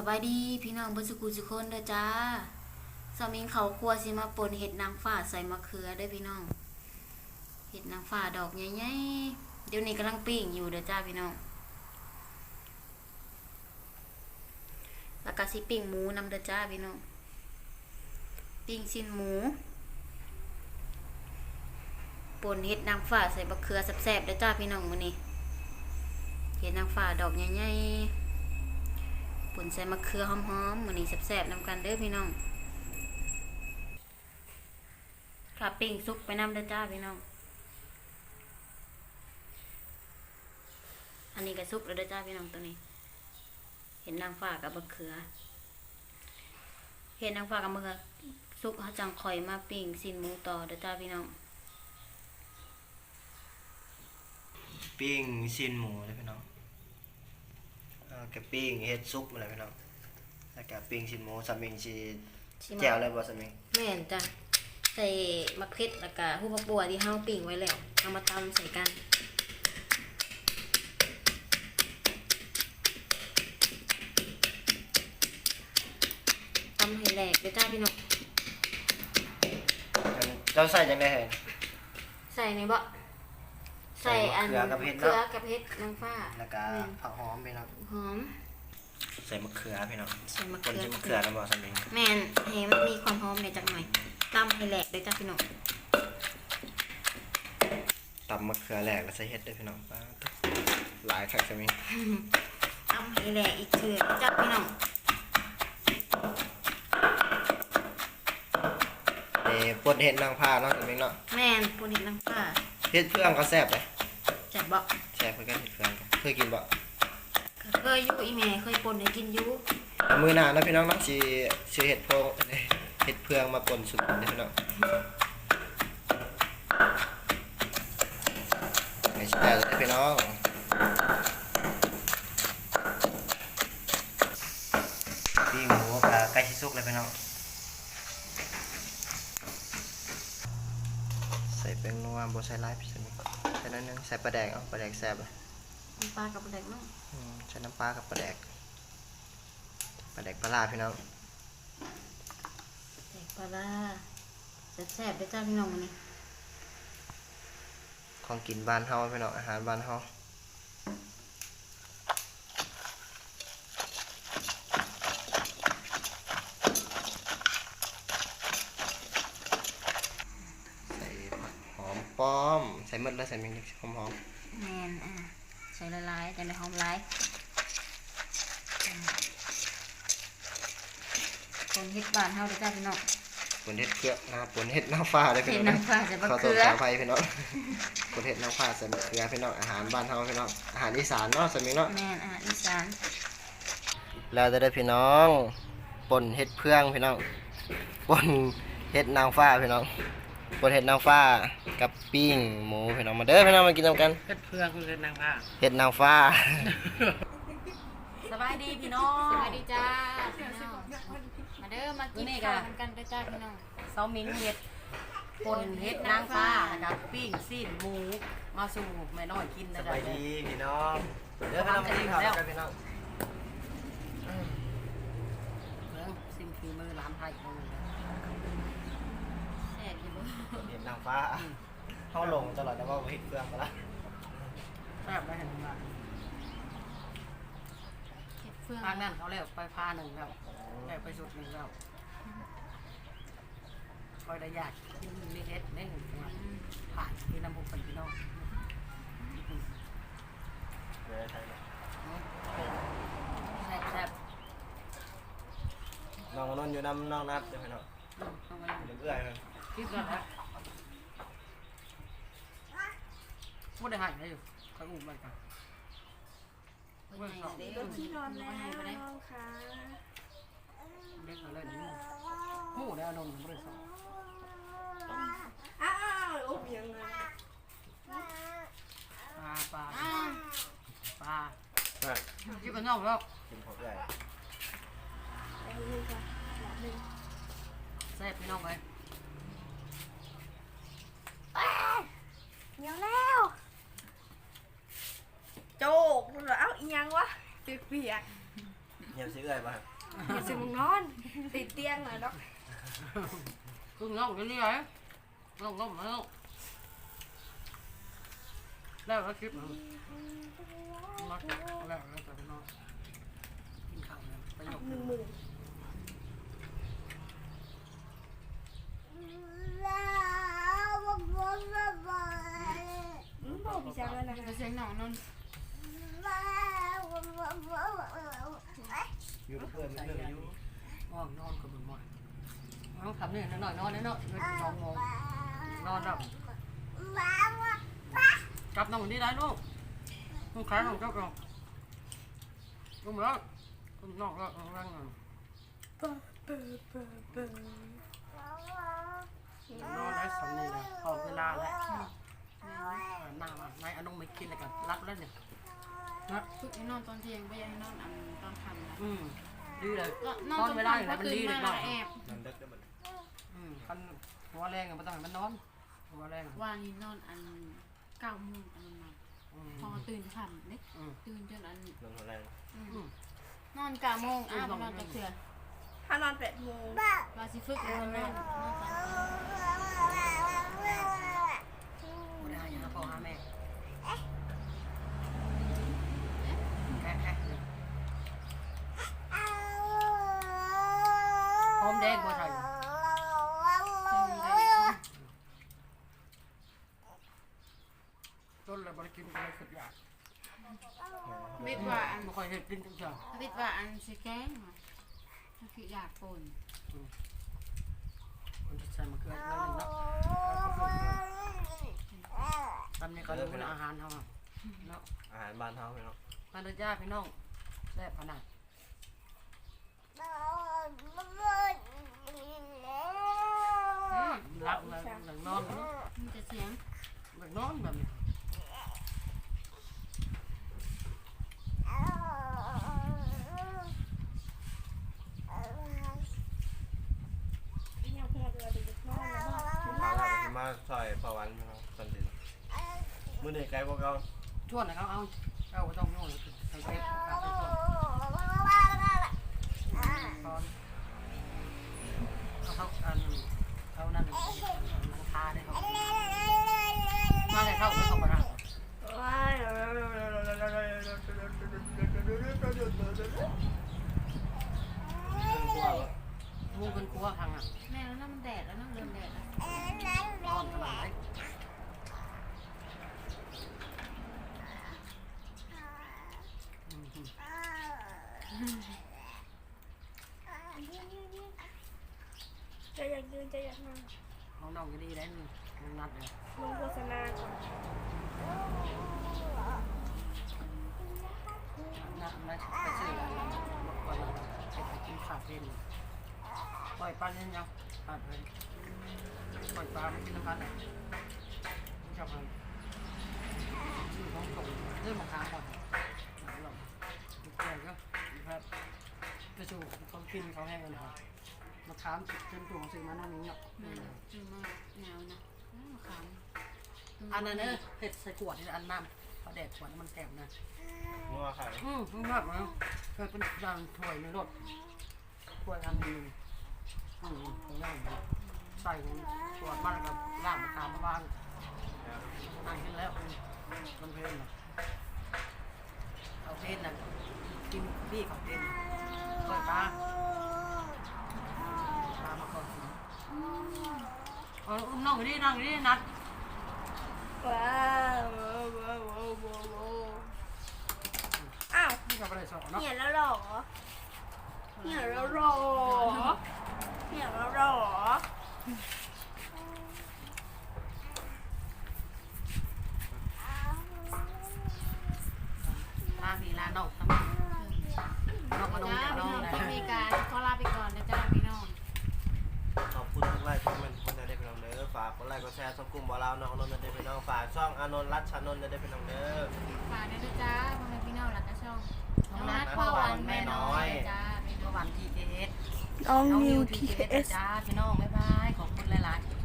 สบายดีพี่น้องเบ่สุกุสุคนเด้อจ้าสามิงเขาครัวสิมาปนเห็ดนางฟ้าใส่มะเขือเด้พี่น้อง เห็ดนางฟ้าดอกใหญ่ๆเดี๋ยวนี้กำลังปิ้งอยู่เด้อจ้าพี่น้อง แล้วก็สิปิ้งหมูนำเด้อจ้าพี่น้อง ปิ้งชิ้นหมูปนเห็ดนางฟ้าใส่มะเขือแซ่บๆเด้อจ้าพี่น้องมื้อนี้ เห็ดนางฟ้าดอกใหญ่ๆ ปุ่นใส่มะเขือหอมๆมื้อนี้แซ่บๆนำกันเด้อพี่น้องค่ะปิ้งซุปไปนำเด้อจ้าพี่น้อง อันนี้ก็ซุปแล้วเด้อจ้าพี่น้องตัวนี้ เห็นนางฟ้ากับมะเขือ เห็นนางฟ้ากับมะเขือซุปเขาจังคอยมาปิ้งสินหมูต่อเด้อจ้าพี่น้องปิ้งชิ้นหมูเลยพี่น้อง แล้วก็ปิ้งเฮ็ดซุปอะไรพี่น้องแล้วก็ปิ้งชิ้นหมูสามิงชีชิมแจ่วเลยบ่สามิงแม่นจ้ะใส่มะเขือแล้วก็หูผักบัวที่เฮาปิ้งไว้แล้วเอามาตำใส่กันตำให้แหลกเลยจ้าพี่น้องเจ้าใส่จังได้เห็นใส่ในบ่ ใส่อันใส่มะเขือกับเห็ดเขือเนาะกับเห็ดนางฟ้าแล้วก็แม่นผักหอมพี่น้องหอม ใส่มะเขือพี่น้องใส่มะคเขืนอที่มะเขือแล้วบ่สามิงแม่นให้มันมีความหอมในอยจักหน่อยตำให้แหลกเลยจ้าพี่น้องตำมะเขือแหลกแล้วใส่เฮ็ดด้วยพี่น้องป้าดหลายคักสามิงตำให้แหลกอีกเถื่อจ้าพี่น้องนี่ป่นเฮ็ดนางผ้าเนาะสามิงเนาะแม่นปูนเห็ดนางฟ้าเฮ็ดเพื่องก็แซ่บเลยแซ่ บบ่แซ่บเหมือนกันเฮ็ดเพื่องเคยกินบ่เคยอยู่อีแม่เคยปนให้กินอยู่มื้อหน้าเนาะพี่น้องเนาะสิสิเฮ็ดโพงเฮ็ดเพื่องมาป่นสุดเด้อพี่น้องไม่ใช่เลยพี่น้องปิ้งหมูกับไก่ชิซุกเลยพี่น้องใส่เป็นนัวบใส่ลายพี่สมิใส่น้อยหนึงใส่ปลาแดกเอาปลาแดกแซ่บเลยน้ำปลากับปลาแดกเนาะอืมใส่น้ำปลากับปลาแดกปลาแดกปลาลาพี่น้องแดกปลาร้าแซ่บๆเด้อจ้าพี่น้องมื้อนี้ของกินบ้านเฮาพี่น้องอาหารบ้านเฮาใส่ผักหอมป้อม ใส่หมดแล้วใส่เมนูหอมหอมแม่นอะใส่ละลายๆแต่ไม่หอมหลายอืมคนเฮ็ดบ้านเฮาเด้อจ้าพี่น้องปนเห็ดเกลือนะปนเห็ดน้ำฟ้าได้พี่เห็ดน้องน้ำฟ้าใส่มะขอเขืตัวอขออภัยพี่น้องปนเห็ดน้ำฟ้าใส่มะเขือพี่น้องอาหารบ้านเฮาพี่น้องอาหารอีสานเนาะสมิงเนาะแม่นอาหารอีสานแล้วจะได้พี่น้องป่นเห็ดเพื่องพี่น้องป่นเห็ดนางฟ้าพี่น้อง ป่นเห็ดนางฟ้ากับปิ้งหมูพี่น้องมาเด้อพี่น้องมากินกันเพื่อนเพื่อนคุณเล่นนางผ้าเห็ดนางฟ้า สบายดีพี่น้องสบายดีจ้าพี่น้องมาเด้อมากินข้าวกันเด้อจ้าพี่น้องเซามิงเห็ดปนเห็ดนางฟ้านะครับปิ้งซีนหมูมาสู่แม่น้อยกินสนะคบายดีพี่น้องเด้อพี่น้องมากินข้าวกันพี่น้องเรื่องซิมฟีมือร้านไทยของมันแซ่บอยู่บ่ป่น เห็ดนางฟ้าเฮาลงตลอดแต่ว่าบ่เห็ดเพื่องก็ละแซ่บได้เห็นไหมเฮ็ดเฟืองทางนั้นเขาเรียกไปพาหนึ่งแล้วได้ไปสุดหนึ่งแล้วคอยได้ยากกินนี่เห็ดได้หนึ่งตัวผ่านที่น้ำพุเป็นพี่น้องเด้อไทยเนาะแซ่บแซ่บน้องนนท์อยู่น้ำน้องนัดเด้อพี่น้องเอามาอยู่เอื้อยเพิ่น คิดก่อนนะไม่ได้หายเลยอยู่คอยอุ้มไปกันเพิ่นให้เด้อที่นอนแล้วให้ไปได้น้องค่ะเด็กเขาเล่นนี่หูแล้วนมไม่ได้สอนอ้าวอบยังไงปลาปลาอ่าปลาเอ้ยที่กันนอกแล้วกินของเอื้อยไปเลยค่ะหลับเลยแซ่บพี่น้องไปเหนียวแล้วโจ กคุณเหรอเอ้าอีหยังวะเปียกเงียบสิเอื้อยบ่อย่าสิมึงนอนติดเตียงหน่อยดอกครึ่งน้องกันนี่ไงน้องน้องมาแล้วแล้วแล้วคลิปมันมาแล้วแล้วแต่พี่น้องกินข้าวเนี่ยประโยค หนึ่งหมื่นอืมบอกพี่ช้างแล้วนะ เสียงหนองนน อยู่กับเพื่อนมันเรื่องอยู่ ง่วงนอน กับมึงหน่อยน้องทำนี่หน่อยนอนเนิดหน่อยสองโมงนอนแล้วกลับน้องนี่ได้ลูกลูกค้าของเจ้าก่อนลูกมาแล้วน้องก็ร่างเงินนอนได้สำนีเลยพอเวลาแล้วหน้ามาในอนุไม่กินเลยกันรับแล้วเนี่ยนะฝึกให้นอนตอนเที่ยงไม่ยากให้นอนอันตอนค่ำนะ อืมดีเลยก็นอนเวลาอยู่แล้วมันดีเลเลยยนนออนนแอบนั่นเด็กได้บ่อืมคันหัวแรงมันต้องให้มันนอนหัวแรงว่านี่นอนอันเก้าโมงอันนั้นมาอืมพอตื่นค่ำเนี่ยอืมตื่นจนอันนอนหัวแรงอืมอืมนอนเก้าโมงอ้าวนอนจะเถื่อถ้านอนแปดโมงว่าสิฝึกให้มันนอนนอนตอนเที่ยงไม่ได้ยังพ่อหาแม่แค่แค่เลยหอมแดงบ่ใส่ต้นเลยบริกินก็เลยสุดยอด มิดว่าอั นไม่ค่อยเห็นกินจังจังมิดว่าอันสิแกงมาถ้าคืออยากปนคนที่ใส่มะเขือแล้วหนึ่งเนาะตำเนี่ยก็รู้อาหารเขาเนาะอาหารบ้านเฮาพี่น้องมาเลยจ้าพี่น้องแซ่บขนาดรับเลยหลังนอนมันจะเสียง หลังนอนแบบนี้ ยังหัวเรือดีนอนแล้วบอก มาแล้วก็สิ มาซอยพอวันพี่น้องสันติมื้อนี้ไกลกว่าเก่าชวนนะครับเอาเอาไปต้องโยนใส่เก็บเอาไปต้นตอนเอาเขาอันเขานั่นนังคาได้เขามาเลยเข้าไปเข้ามาเพิ่นกลัวว่า มุ้งเป็นครัวทางอะแม่แล้วน้ำมันแดดแล้วน้ำเริ่มแดดแล้วนอนขนาดไหนอืมจะอยากยืนจะอยากนั่งเขาน้องก็ดีได้นี่นัดเลยลงโฆษณาก่อนนัดนัดไปซื้ออะไรก่อนเราไปกินข้าวเป็น ปล่อยปลาเนี่ยยังปลาเลยปล่อยปลาไม่กินน้ำปลาไหนชอบเลยชื่อของส่งเรื่องมาค้างก่อนหลังแก่ก็ครับไปสู่เขากินเขาแห้งกันครับมาค้ามเต็มตัวของสิ่งมันนั่นนี่เนาะแม่จืดมากหนาวนะอ้าวขามอันนั้นเนอะเห็ดใส่ขวดนี่อันน้ำเขาแดดขวดมันแก้มนะนัวไข่อืมมันแบบนะเคยเป็นดังถ้วยในรถถ้วยอันหนึง อืมตรงใส่ขวดมันกับล่างมาตามมาบ้านนั่งกินแล้วมันเพลินนะเอาเพลินนะกินพี่เขาเพลินเปิดตาตามาก่อนสิเอาอุ้มน้องไปดินั่งดินัดว้าวว้าวว้าวว้าวว้าวอ้าวนี่กับอะไรสอนเนาะ เหี่ยแล้วหรอเหี่ยแล้วหรอ เหี่ยแล้วหรอ ลาพี่ลาน้องทำไมน้องมาน้องจ้าจากน้พี่องน้องนะคลิปนี้การขอลาไปก่อนนะจ้าพี่น้อง ขอบคุณทุกไลค์ทุกคอมเมนต์ทุกคนได้พี่น้องเด้อฝากกดไลค์กดแชร์ช่องกลุ่มบ่าวลาวน้องอนนท์ได้พี่น้องฝากช่องอานนท์รัชชานนท์ได้พี่น้องเด้อ ฝากด้วยนะจ้าพ่อแม่พี่น้องหลักกระช่องน้องนัดพ่อวันแม่น้อย จ้าพี่น้เมื่อง วันทีเอส น้องน้องนินิววทีทีเอเอสสจ้าพี่น้องบ๊ายบายขอบคุณหลายๆ